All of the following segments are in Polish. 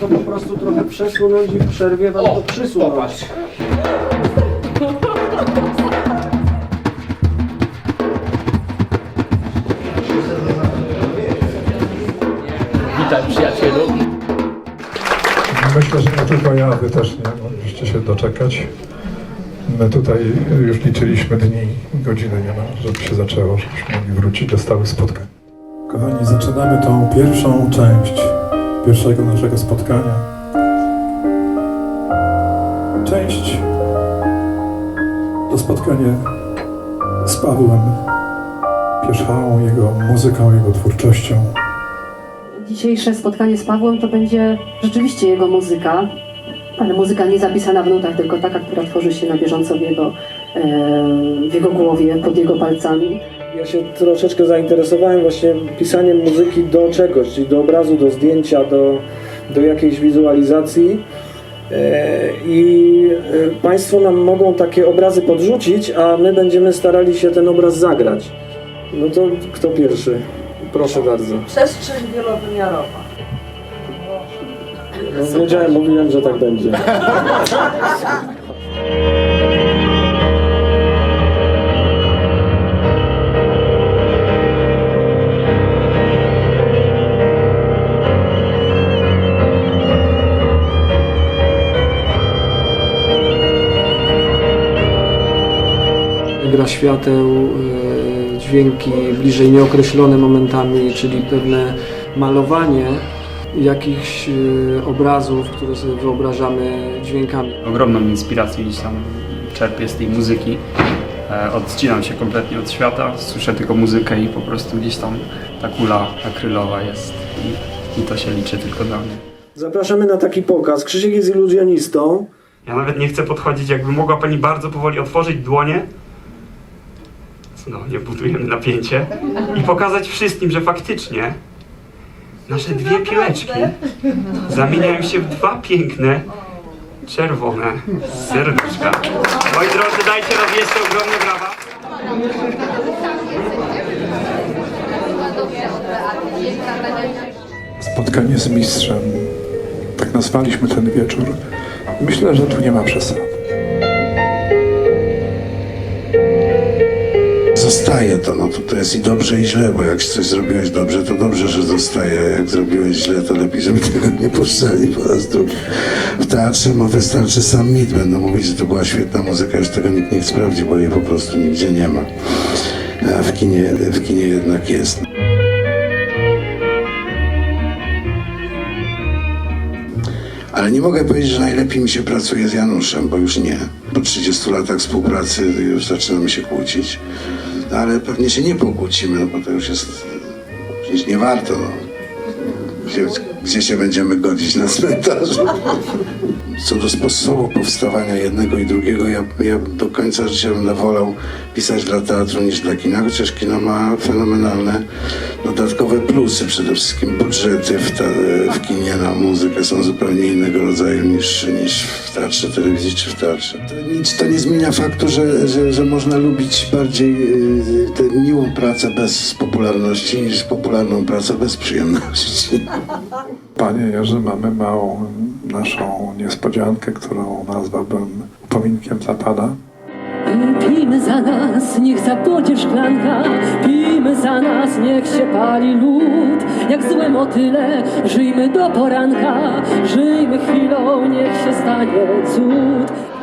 to po prostu trochę przesunąć i w przerwie wam to przysunąć. Witaj przyjacielu. Myślę, że nie tylko ja, wy też nie mogliście się doczekać. My tutaj już liczyliśmy dni, godziny niemal, żeby się zaczęło, żebyśmy mogli wrócić do stałych spotkań. Kochani, zaczynamy tą pierwszą część pierwszego naszego spotkania. Część to spotkanie z Pawłem Pierzchałą, jego muzyką, jego twórczością. Dzisiejsze spotkanie z Pawłem to będzie rzeczywiście jego muzyka, ale muzyka nie zapisana w nutach, tylko taka, która tworzy się na bieżąco w jego, e, w jego głowie, pod jego palcami. Ja się troszeczkę zainteresowałem właśnie pisaniem muzyki do czegoś, czyli do obrazu, do zdjęcia, do, do jakiejś wizualizacji. E, I e, Państwo nam mogą takie obrazy podrzucić, a my będziemy starali się ten obraz zagrać. No to kto pierwszy? Proszę bardzo. Przestrzeń wielowymiarowa. No, wiedziałem, mówiłem, że tak będzie. Świateł, e, dźwięki bliżej nieokreślone momentami, czyli pewne malowanie jakichś e, obrazów, które sobie wyobrażamy dźwiękami. ogromną inspirację gdzieś tam czerpię z tej muzyki. E, Odcinam się kompletnie od świata, słyszę tylko muzykę i po prostu gdzieś tam ta kula akrylowa jest i, i to się liczy tylko dla mnie. Zapraszamy na taki pokaz. Krzysiek jest iluzjonistą. Ja nawet nie chcę podchodzić, jakby mogła Pani bardzo powoli otworzyć dłonie. No, nie budujemy napięcie. I pokazać wszystkim, że faktycznie nasze dwie piłeczki zamieniają się w dwa piękne, czerwone serduszka. Moi drodzy, dajcie raz jeszcze ogromne brawa. Spotkanie z mistrzem. Tak nazwaliśmy ten wieczór. Myślę, że tu nie ma przesady. Zostaje to, no to, to jest i dobrze i źle, bo jak coś zrobiłeś dobrze, to dobrze, że zostaje, a jak zrobiłeś źle, to lepiej, żeby tego nie puszczali po raz drugi. W teatrze no, wystarczy sam mit, będą mówić, że to była świetna muzyka, już tego nikt nie sprawdzi, bo jej po prostu nigdzie nie ma. A w kinie, w kinie jednak jest. Ale nie mogę powiedzieć, że najlepiej mi się pracuje z Januszem, bo już nie. Po 30 latach współpracy już zaczynamy się kłócić. No, ale pewnie się nie pokłócimy, no bo to już jest... Przecież nie warto, no. Gdzie, gdzie się będziemy godzić na cmentarzu? Co do sposobu powstawania jednego i drugiego, ja, ja do końca życia będę wolał pisać dla teatru niż dla kina, chociaż kino ma fenomenalne dodatkowe plusy, przede wszystkim budżety w, te, w kinie na muzykę są zupełnie innego rodzaju niż, niż w teatrze telewizji czy w teatrze. To nic to nie zmienia faktu, że, że, że można lubić bardziej y, tę miłą pracę bez popularności niż popularną pracę bez przyjemności. Panie Jerzy, mamy małą naszą niespodziankę, którą nazwałbym upominkiem dla Pana. Pijmy za nas, niech zapłocie szklanka. Pijmy za nas, niech się pali lód Jak złe motyle, żyjmy do poranka. Żyjmy chwilą, niech się stanie cud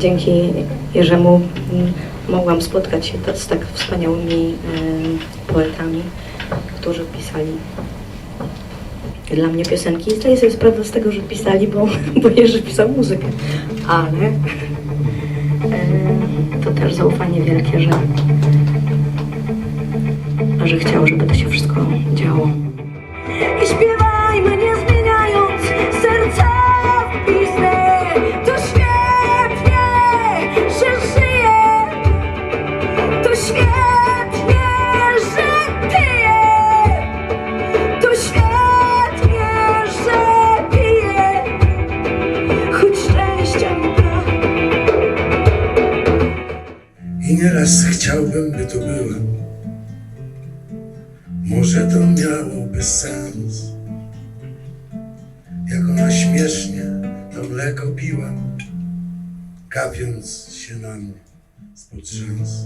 dzięki Jerzemu mm, mogłam spotkać się z tak wspaniałymi poetami, którzy pisali dla mnie piosenki. Zdaję sobie sprawę z tego, że pisali, bo, bo Jerzy pisał muzykę. Ale to też zaufanie wielkie, że, że chciał, żeby to się wszystko działo. I śpiewajmy, sens. Jak ona śmiesznie to mleko piła, gapiąc się na mnie rzęs.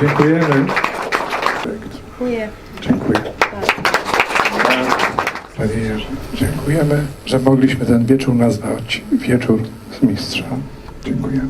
Dziękujemy. Dziękuję. Dziękuję. Panie Jerzy, dziękujemy, że mogliśmy ten wieczór nazwać Wieczór z Mistrzem. Dziękujemy.